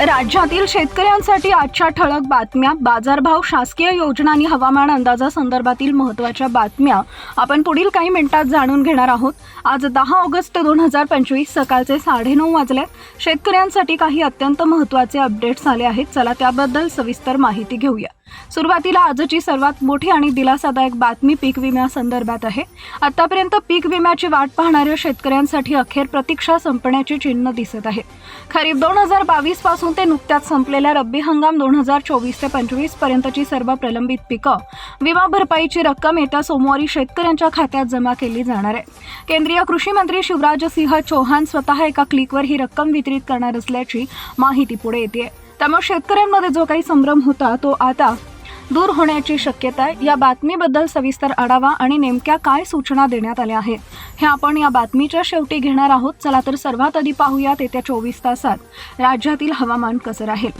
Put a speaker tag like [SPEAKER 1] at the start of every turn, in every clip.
[SPEAKER 1] राज्यातील शेतकऱ्यांसाठी आजच्या ठळक बातम्या. बाजारभाव शासकीय योजना आणि हवामान अंदाजासंदर्भातील महत्त्वाच्या बातम्या. आपण पुढील काही मिनिटात जाणून घेणार आहोत. आज दहा ऑगस्ट दोन हजार पंचवीस सकाळचे साडेनऊ वाजले. शेतकऱ्यांसाठी काही अत्यंत महत्त्वाचे अपडेट्स आले आहेत. चला त्याबद्दल सविस्तर माहिती घेऊया. सुरुवातीला आजची सर्वात मोठी आणि दिलासादायक बातमी पीक विम्यासंदर्भात आहे. आतापर्यंत पीक विम्याची वाट पाहणाऱ्या शेतकऱ्यांसाठी अखेर प्रतीक्षा संपण्याची चिन्ह दिसत आहे. खरीप दोन हजार बावीसपासून ते नुकत्याच संपलेल्या रब्बी हंगाम दोन हजार चोवीस ते पंचवीस पर्यंतची सर्व प्रलंबित पिकं विमा भरपाईची रक्कम येत्या सोमवारी शेतकऱ्यांच्या खात्यात जमा केली जाणार आहे. केंद्रीय कृषी मंत्री शिवराज सिंह चौहान स्वतः एका क्लिकवर ही रक्कम वितरित करणार असल्याची माहिती पुढे येते त्यामुळे शेतकऱ्यांमध्ये जो काही संभ्रम होता तो आता दूर होण्याची शक्यता आहे. या बातमीबद्दल सविस्तर आढावा आणि नेमक्या काय सूचना देण्यात आल्या आहेत हे आपण या बातमीच्या शेवटी घेणार आहोत. चला तर सर्वात आधी पाहूयात येत्या चोवीस तासात राज्यातील हवामान कसं राहील.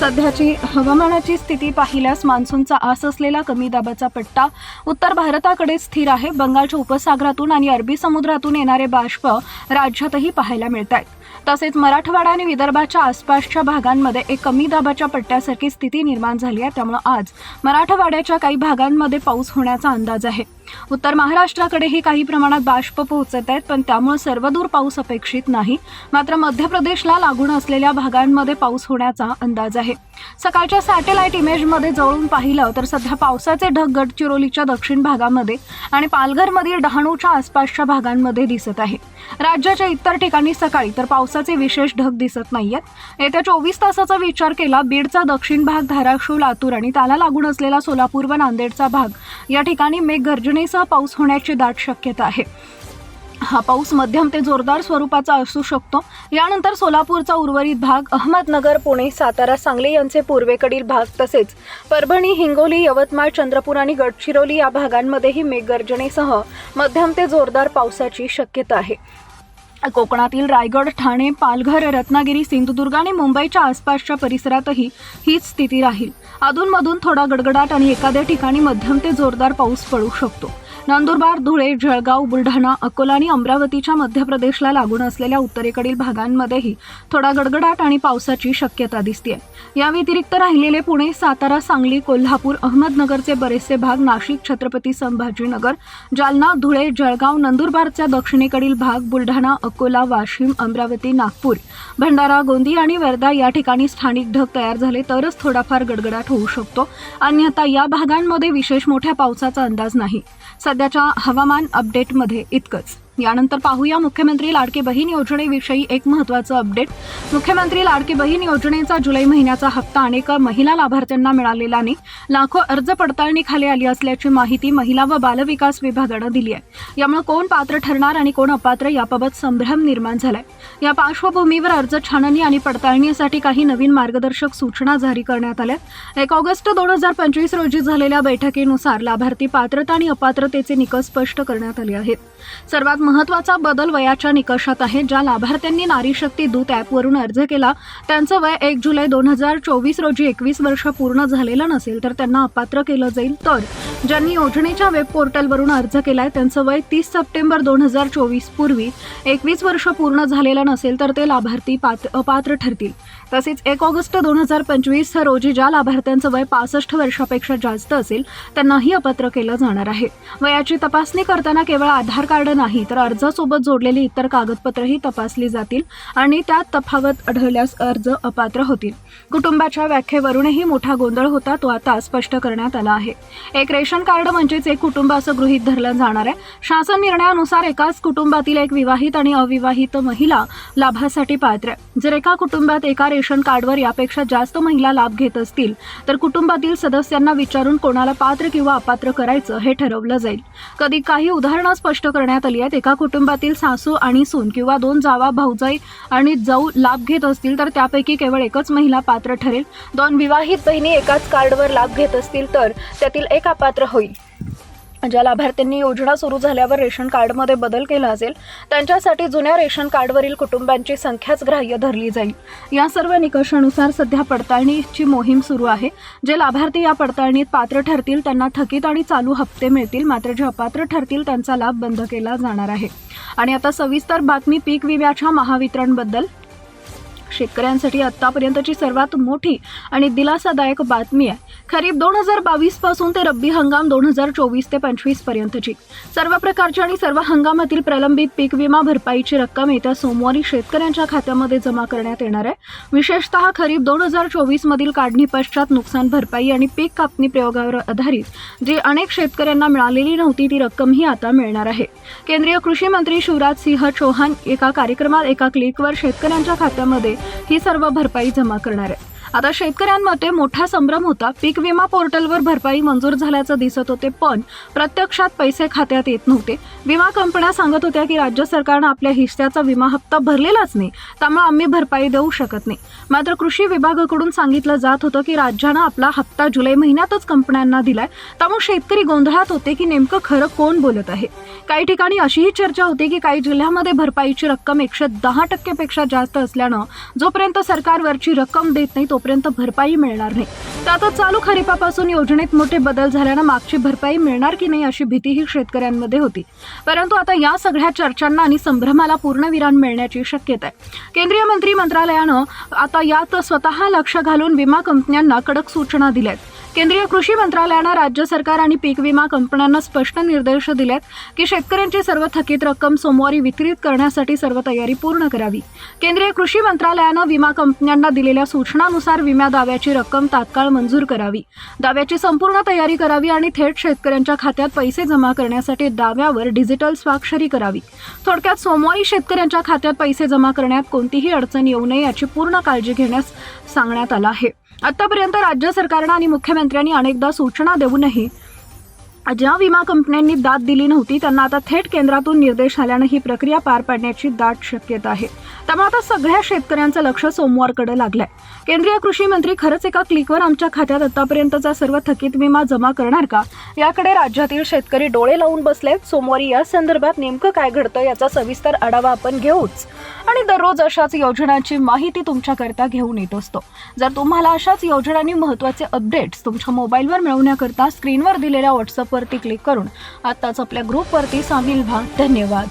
[SPEAKER 1] सध्याची हवामानाची स्थिती पाहिल्यास मान्सूनचा आस असलेला कमी दाबाचा पट्टा उत्तर भारताकडे स्थिर आहे. बंगालच्या उपसागरातून आणि अरबी समुद्रातून येणारे बाष्प राज्यातही पाहायला मिळत आहेत तसेच मराठवाडा आणि विदर्भाच्या आसपासच्या भागांमध्ये एक कमी दाबाच्या पट्ट्यासारखी स्थिती निर्माण झाली आहे. त्यामुळे आज मराठवाड्याच्या काही भागांमध्ये पाऊस होण्याचा अंदाज आहे. उत्तर महाराष्ट्राकडेही काही प्रमाणात बाष्प पोहोचत आहेत पण त्यामुळे सर्वदूर पाऊस अपेक्षित नाही. मात्र मध्य प्रदेशला लागून असलेल्या भागांमध्ये पाऊस होण्याचा अंदाज आहे. सकाळच्या सॅटेलाइट इमेजमध्ये जवळून पाहिलं तर सध्या पावसाचे ढग गडचिरोलीच्या दक्षिण भागामध्ये आणि पालघरमधील डहाणूच्या आसपासच्या भागांमध्ये दिसत आहे. राज्याच्या इतर ठिकाणी सकाळी तर पावसाचे विशेष ढग दिसत नाहीयेत. येत्या चोवीस तासाचा विचार केला बीडचा दक्षिण भाग धाराशिव लातूर आणि त्याला लागून असलेला सोलापूर व नांदेडचा भाग या ठिकाणी मेघगर्जनेसह पाऊस होण्याची दाट शक्यता आहे. हा पाऊस मध्यम ते जोरदार स्वरूपाचा असू शकतो. यानंतर सोलापूरचा उर्वरित भाग अहमदनगर पुणे सातारा सांगली यांचे पूर्वेकडील भाग तसेच परभणी हिंगोली यवतमाळ चंद्रपूर आणि गडचिरोली या भागांमध्येही मेघगर्जनेसह मध्यम ते जोरदार पावसाची शक्यता आहे. कोकणातील रायगड ठाणे पालघर रत्नागिरी सिंधुदुर्ग आणि मुंबईच्या आसपासच्या परिसरातही हीच स्थिती राहील. अधूनमधून थोडा गडगडाट आणि एखाद्या ठिकाणी मध्यम ते जोरदार पाऊस पडू शकतो. नंदुरबार धुळे जळगाव बुलढाणा अकोला आणि अमरावतीच्या मध्य प्रदेशला लागून असलेल्या उत्तरेकडील भागांमध्येही थोडा गडगडाट आणि पावसाची शक्यता दिसते या व्यतिरिक्त राहिलेले पुणे सातारा सांगली कोल्हापूर अहमदनगरचे बरेचसे भाग नाशिक छत्रपती संभाजीनगर जालना धुळे जळगाव नंदुरबारच्या दक्षिणेकडील भाग बुलढाणा अकोला वाशिम अमरावती नागपूर भंडारा गोंदिया आणि वर्धा या ठिकाणी स्थानिक ढग तयार झाले तरच थोडाफार गडगडाट होऊ शकतो. अन्यथा या भागांमध्ये विशेष मोठ्या पावसाचा अंदाज नाही. सध्याच्या हवामान अपडेटमध्ये इतकंच. यानंतर पाहूया. मुख्यमंत्री लाडकी बहीण योजनेविषयी एक महत्त्वाचं अपडेट मुख्यमंत्री लाडकी बहीण योजनेचा जुलै महिन्याचा हप्ता अनेक महिला लाभार्थ्यांना मिळालेला नाही. लाखो अर्ज पडताळणी खाली आली असल्याची माहिती महिला व बालविकास विभागानं दिली आहे. यामुळे कोण पात्र ठरणार आणि कोण अपात्र याबाबत संभ्रम निर्माण झालाय. या पार्श्वभूमीवर अर्ज छाननी आणि पडताळणीसाठी काही नवीन मार्गदर्शक सूचना जारी करण्यात आल्या. एक ऑगस्ट दोन हजार पंचवीस रोजी झालेल्या बैठकीनुसार लाभार्थी पात्रता आणि अपात्रतेचे निकष स्पष्ट करण्यात आले आहेत. सर्वात महत्त्वाचा बदल वयाच्या निकषात आहे ज्या लाभार्थ्यांनी नारी शक्ती दूत ॲपवरून अर्ज केला. त्यांचं वय एक जुलै दोन हजार चोवीस रोजी एकवीस वर्ष पूर्ण झालेलं नसेल तर त्यांना अपात्र केलं जाईल. तर ज्यांनी योजनेच्या वेब पोर्टलवरून अर्ज केलाय त्यांचं वय तीस सप्टेंबर दोन हजार चोवीस पूर्वी एकवीस वर्ष पूर्ण झालेलं नसेल तर ते लाभार्थी पात्र अपात्र ठरतील. तसेच एक ऑगस्ट दोन हजार पंचवीस रोजी ज्या लाभार्थ्यांचं वय पासष्ट वर्षापेक्षा जास्त असेल त्यांनाही अपात्र केलं जाणार आहे. वयाची तपासणी करताना केवळ आधार कार्ड नाही तर अर्जासोबत जोडलेली इतर कागदपत्रही तपासली जातील आणि त्यात तफावत आढळल्यास अर्ज अपात्र होतील. कुटुंबाच्या व्याख्येवरूनही मोठा गोंधळ होता तो आता स्पष्ट करण्यात आला आहे. एक रेशन कार्ड म्हणजेच एक कुटुंब असं गृहीत धरलं जाणार आहे. शासन निर्णयानुसार एकाच कुटुंबातील एक विवाहित आणि अविवाहित महिला लाभासाठी पात्र आहे. जर एका कुटुंबात एका रेशन कार्डवर यापेक्षा जास्त महिला लाभ घेत असतील तर कुटुंबातील सदस्यांना विचारून कोणाला पात्र किंवा अपात्र करायचं हे ठरवलं जाईल. कधी काही उदाहरणं स्पष्ट करण्यात आली आहेत. एका कुटुंबातील सासू आणि सून किंवा दोन जावा भाऊजाई आणि जाऊ लाभ घेत असतील तर त्यापैकी केवळ एकच महिला पात्र ठरेल. दोन विवाहित बहिणी एकाच कार्डवर लाभ घेत असतील तर त्यातील एक अपात्र होईल. ज्या लाभार्थ्यांनी योजना सुरू झाल्यावर रेशन कार्डमध्ये बदल केला असेल त्यांच्यासाठी जुन्या रेशन कार्डवरील कुटुंबांची संख्याच ग्राह्य धरली जाईल. या सर्व निकषानुसार सध्या पडताळणीची मोहीम सुरू आहे. जे लाभार्थी या पडताळणीत पात्र ठरतील त्यांना थकीत आणि चालू हप्ते मिळतील मात्र जे अपात्र ठरतील त्यांचा लाभ बंद केला जाणार आहे. आणि आता सविस्तर बातमी पीक विम्याच्या महावितरणबद्दल. शेतकऱ्यांसाठी आतापर्यंतची सर्वात मोठी आणि दिलासादायक बातमी आहे. खरीप दोन हजार बावीसपासून ते रब्बी हंगाम दोन हजार चोवीस ते पंचवीस पर्यंतची. सर्व प्रकारची आणि सर्व हंगामातील प्रलंबित पीक विमा भरपाईची रक्कम येत्या सोमवारी शेतकऱ्यांच्या खात्यामध्ये जमा करण्यात येणार आहे. विशेषतः खरीप दोन हजार चोवीस मधील काढणी पश्चात नुकसान भरपाई आणि पीक कापणी प्रयोगावर आधारित जी अनेक शेतकऱ्यांना मिळालेली नव्हती ती रक्कमही आता मिळणार आहे. केंद्रीय कृषी मंत्री शिवराज सिंह चौहान एका कार्यक्रमात एका क्लिकवर शेतकऱ्यांच्या खात्यामध्ये ही सर्व भरपाई जमा करणार आहे. आता शेतकऱ्यांमध्ये मोठा संभ्रम होता. पीक विमा पोर्टलवर भरपाई मंजूर झाल्याचं दिसत होते पण प्रत्यक्षात पैसे खात्यात येत नव्हते. विमा कंपन्या सांगत होत्या की राज्य सरकारनं आपल्या हिस्स्याचा विमा हप्ता भरलेलाच नाही त्यामुळे आम्ही भरपाई देऊ शकत नाही. मात्र कृषी विभागाकडून सांगितलं जात होतं की राज्यानं आपला हप्ता जुलै महिन्यातच कंपन्यांना दिलाय. त्यामुळे शेतकरी गोंधळात होते की नेमकं खरं कोण बोलत आहे? काही ठिकाणी अशीही चर्चा होती की काही जिल्ह्यामध्ये भरपाईची रक्कम एकशे दहा टक्केपेक्षा जास्त असल्यानं जोपर्यंत सरकारवरची रक्कम देत नाही तो तोपर्यंत भरपाई मिळणार नाही. त्यातच चालू खरीपापासून योजनेत मोठे बदल झाल्यानं मागची भरपाई मिळणार की नाही अशी भीतीही शेतकऱ्यांमध्ये होती. परंतु आता या सगळ्या चर्चांना आणि संभ्रमाला पूर्णविराम मिळण्याची शक्यता आहे. केंद्रीय मंत्री मंत्रालयानं आता यात स्वतः लक्ष घालून विमा कंपन्यांना कडक सूचना दिल्या आहेत केंद्रीय कृषी मंत्रालयानं राज्य सरकार आणि पीक विमा कंपन्यांना स्पष्ट निर्देश दिलेत की शेतकऱ्यांची सर्व थकीत रक्कम सोमवारी वितरित करण्यासाठी सर्व तयारी पूर्ण करावी. केंद्रीय कृषी मंत्रालयानं विमा कंपन्यांना दिलेल्या सूचनानुसार विमा दाव्याची रक्कम तात्काळ मंजूर करावी. दाव्याची संपूर्ण तयारी करावी आणि थेट शेतकऱ्यांच्या खात्यात पैसे जमा करण्यासाठी दाव्यावर डिजिटल स्वाक्षरी करावी. थोडक्यात सोमवारी शेतकऱ्यांच्या खात्यात पैसे जमा करण्यात कोणतीही अडचण येऊ नये याची पूर्ण काळजी घेण्यास सांगण्यात आलं आहे. आतापर्यंत राज्य सरकारनं आणि मुख्यमंत्र्यांनी अनेकदा सूचना देऊनही ज्या विमा कंपन्यांनी दाद दिली नव्हती. त्यांना आता थेट केंद्रातून निर्देश आल्यानं ही प्रक्रिया पार पाडण्याची दाट शक्यता आहे. त्यामुळे आता सगळ्या शेतकऱ्यांचं लक्ष सोमवारकडे लागलंय. केंद्रीय कृषी मंत्री खरंच एका क्लिकवर आमच्या खात्यात आतापर्यंतचा सर्व थकीत विमा जमा करणार का? याकडे राज्यातील शेतकरी डोळे लावून बसलेत. सोमवारी या संदर्भात नेमकं काय घडतं याचा सविस्तर आढावा आपण घेऊच. आणि दररोज अशाच योजनांची माहिती तुमच्याकरता घेऊन येत असतो. जर तुम्हाला अशाच योजनांनी महत्त्वाचे अपडेट्स तुमच्या मोबाईलवर मिळवण्याकरता स्क्रीनवर दिलेल्या वरती क्लिक करून आत्ताच आपल्या ग्रुपवरती सामील व्हा. धन्यवाद.